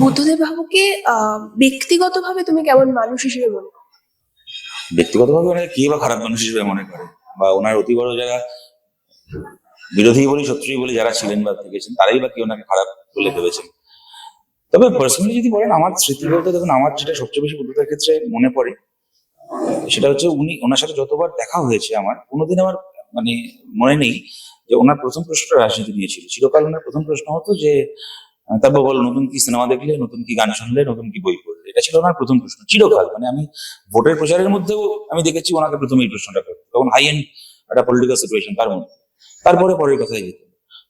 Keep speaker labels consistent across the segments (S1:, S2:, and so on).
S1: বুদ্ধদেব বাবুকে ব্যক্তিগতভাবে তুমি কেমন মানুষ হিসেবে মনে করো?
S2: ব্যক্তিগতভাবে ওনাকে কে বা খারাপ মানুষ হিসেবে মনে করে? বা ওনার অতি বড় যারা বিরোধী বলি শত্রুই বলি যারা ছিলেন বা থেকেছেন, তারাই বা কি ওনাকে খারাপ বলে ভেবেছেন? তবে পার্সোনালি যদি বলেন, আমার স্মৃতি বলতে দেখুন, আমার যেটা সবচেয়ে বেশি বুদ্ধদের ক্ষেত্রে মনে পড়ে, সেটা হচ্ছে উনি, ওনার সাথে যতবার দেখা হয়েছে আমার, কোনোদিন আমার মানে মনে নেই যে ওনার প্রথম প্রশ্নটা রাজনীতি নিয়ে ছিল। চিরকাল ওনার প্রথম প্রশ্ন হতো যে তারপর বলো নতুন কি সিনেমা দেখলে? নতুন কি গান শুনলে? নতুন কি বই পড়লে? এটা ছিল ওনার প্রথম প্রশ্ন। চিরকাল। মানে আমি ভোটের প্রচারের মধ্যেও আমি দেখেছি ওনাকে প্রথমে এই প্রশ্নটা করতে। তখন হাই এন্ড একটা পলিটিক্যাল সিচুয়েশন তার মধ্যে। তারপরে পরের কথাই যেত।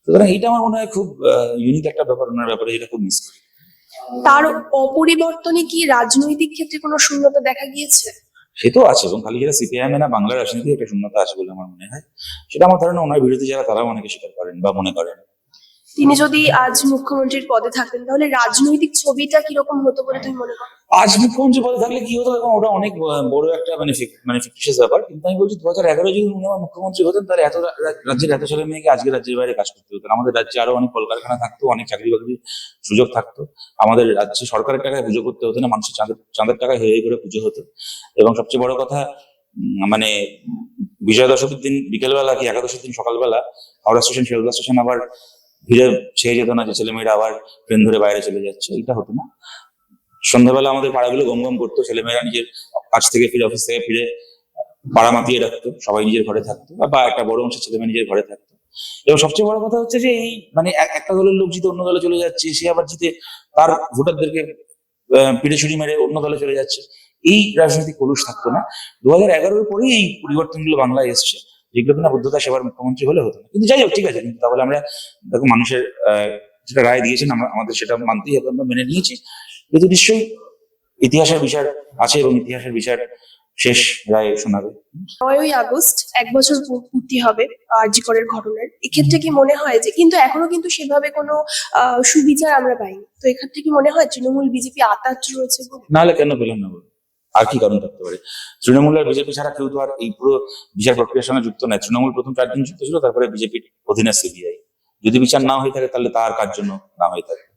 S2: সুতরাং এটা আমার মনে হয় খুব ইউনিক একটা ব্যাপার ওনার ব্যাপারে যেটা খুব মিস করি।
S1: তার অপরিবর্তনে কি রাজনৈতিক ক্ষেত্রে কোনো শূন্যতা দেখা গিয়েছে?
S2: সে তো আছে এবং খালি যেটা সিপিআইএম না বাংলার রাজনীতি একটা শূন্যতা আছে বলে আমার মনে হয়। সেটা আমার ধারণা ওনার বিরোধী যারা তারাও অনেকে স্বীকার করেন বা মনে করেন।
S1: তিনি যদি আজ মুখ্যমন্ত্রীর পদে থাকতেন, তাহলে রাজনৈতিক ছবিটা কীরকম হতো বলে তুমি মনে করো?
S2: আজ মুখ্যমন্ত্রী পদে থাকলে কি হতো? এখন ওটা অনেক বড় একটা মানে মানে ফিকটিশিয়াস ব্যাপার। কিন্তু আমি বলছি, দু হাজার এগারো যদি উনি আমার মুখ্যমন্ত্রী হতেন, তাহলে এত রাজ্যের এত ছেলে মেয়েকে আজকে রাজ্যের বাইরে কাজ করতে হতো। আমাদের রাজ্যে আরও অনেক কলকারখানা থাকতো, অনেক চাকরি বাকরির সুযোগ থাকতো। আমাদের রাজ্যে সরকারের টাকায় পুজো করতে হতো না, মানুষের চাঁদের চাঁদের টাকায় হয়ে করে পুজো হতো। এবং সবচেয়ে বড় কথা মানে বিজয়া দশমীর দিন, বিকেলবেলা কি একাদশের দিন সকালবেলা, হাওড়া স্টেশন শিয়ালদা স্টেশন আবার ভিড়ে ছেয়ে যেত না যে ছেলেমেয়েরা আবার ট্রেন ধরে বাইরে চলে যাচ্ছে, এটা হতো না। সন্ধ্যাবেলা আমাদের পাড়াগুলো গম গম করতো ছেলেমেয়েরা নিজের কাজ থেকে ফিরে অফিস থেকে ফিরে পাড়া মাতিয়ে রাখতো, সবাই নিজের ঘরে থাকতো, বা একটা বড় অংশের ছেলেমেয়ে নিজের ঘরে থাকতো। এবং সবচেয়ে বড় কথা হচ্ছে যে এই মানে এক- একটা দলের লোক জিতে অন্য দলে চলে যাচ্ছে, সে আবার জিতে তার ভোটারদেরকে পিড়ে ছুরি মেরে অন্য দলে চলে যাচ্ছে, এই রাজনৈতিক কলুষ থাকতো না। দু হাজার এগারোর পরেই এই পরিবর্তনগুলো বাংলায় এসছে। যেগুলো কিনা বুদ্ধতা সেবার মুখ্যমন্ত্রী হলে হতো না। কিন্তু যাই হোক ঠিক আছে কিন্তু তাহলে আমরা দেখো মানুষের যেটা রায় দিয়েছেন আমরা আমাদের সেটা মানতেই হবে আমরা মেনে নিয়েছি। কিন্তু নিশ্চয়ই ইতিহাসের বিচার আছে এবং ইতিহাসের বিচার শেষ রায় শোনাবে।
S1: নয়ই আগস্ট এক বছর পূর্তি হবে আরজিকরের ঘটনার। এক্ষেত্রে কি মনে হয় যে কিন্তু এখনও কিন্তু সেভাবে কোনো সুবিচার আমরা পাইনি। তো এক্ষেত্রে কি মনে হয় তৃণমূল বিজেপি আতাত রয়েছে
S2: নাহলে কেন পেলাম না? আর কি কারণ থাকতে পারে? তৃণমূল আর বিজেপি ছাড়া কেউ তো আর এই পুরো বিচার প্রক্রিয়ার সঙ্গে যুক্ত নয়। তৃণমূল প্রথম চারজন যুক্ত ছিল, তারপরে বিজেপির অধীনে সিবিআই যদি বিচার না হয়ে থাকে, তাহলে তার কার জন্য না হয়ে থাকে?